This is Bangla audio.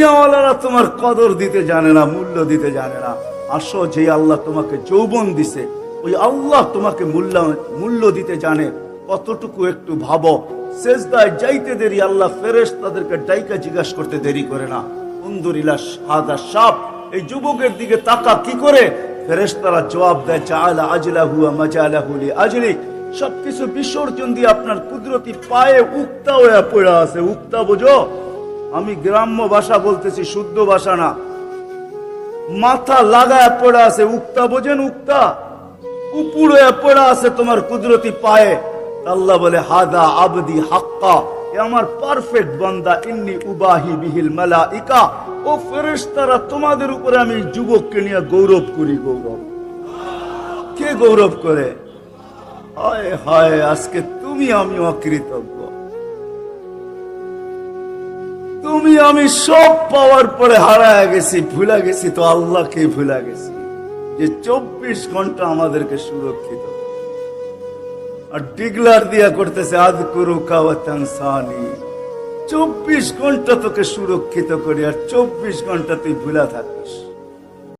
দুনিয়াওয়ালারা তোমার কদর দিতে জানে না, মূল্য দিতে জানে না। আসো যে আল্লাহ তোমাকে যৌবন দিছে, ওই আল্লাহ তোমাকে মূল্য মূল্য দিতে জানে। কতটুকু একটু ভাবো। শেষদায় যাইতে দেরি, আল্লাহ ফেরেশ তাদেরকে ডাইকা জিজ্ঞাসা করতে দেরি করে না। সুন্দরিলা সাদা সাপ, এই যুবকের দিকে তাকা কি করে? ফেরেশ তারা জবাব দেয় চালা আজলা হুয়া মজালা হুলি আজলিক সবকিছু বিসর্জন দিয়ে আপনার কুদরতি পায়ে উক্তা হয়ে পড়ে আছে। উক্তা বোঝো গ্রাম্য ভাষা বলতেছি, শুদ্ধ ভাষা না। মাথা লাগায় পড়ে আছে, উক্তা বোঝেন উক্তা? উপর পড়ে আছে তোমার কুদরতি পায়ে। আল্লাহ বলে, হাদা আবদি হাক্কা, এ আমার পারফেক্ট বান্দা, ইন্নি উবাহি বিহিল মালাইকা। ও ফেরেশতারা, তোমাদের উপরে আমি যুবককে নিয়ে গৌরব করি, গৌরব। কে গৌরব করে? হায় হায়, আজকে তুমি আমি অকৃতজ্ঞ। তুমি আমি সব পাওয়ার পরে হারায় গেছি, ভুলা গেছি, তো আল্লাহকে ভুলা গেছি? যে চব্বিশ ঘণ্টা আমাদেরকে সুরক্ষিত। আর ডিগলার দিয়া করতেছে আদ করু কাওয়াতানসানি চব্বিশ ঘণ্টা তোকে সুরক্ষিত করি, আর চব্বিশ ঘণ্টা তুই ভুলা থাকিস।